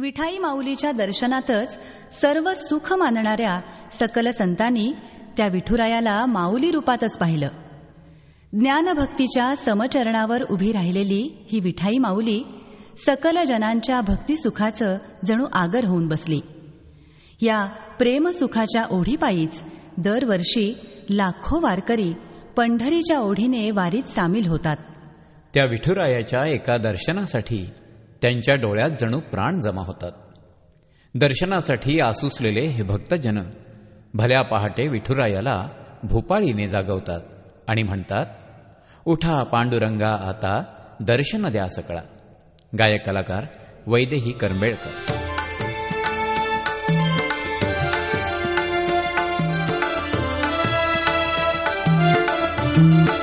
विठाई माऊलीच्या दर्शनातच सर्व सुख मानणाऱ्या सकल संतांनी त्या विठुरायाला माऊली रूपातच पाहिलं. ज्ञानभक्तीच्या समचरणावर उभी राहिलेली ही विठाई माऊली सकल जनांच्या भक्तिसुखाचं जणू आगर होऊन बसली. या प्रेमसुखाच्या ओढीपायीच दरवर्षी लाखो वारकरी पंढरीच्या ओढीने वारीत सामील होतात. त्या विठुरायाच्या एका दर्शनासाठी त्यांच्या डोळ्यात जणू प्राण जमा होतात. दर्शनासाठी आसुसलेले हे भक्तजन भल्या पहाटे विठुरायाला भोपाळीने जागवतात आणि म्हणतात उठा पांडुरंगा आता दर्शन द्या सकळा. गायक कलाकार वैदेही करंबेळकर. उठा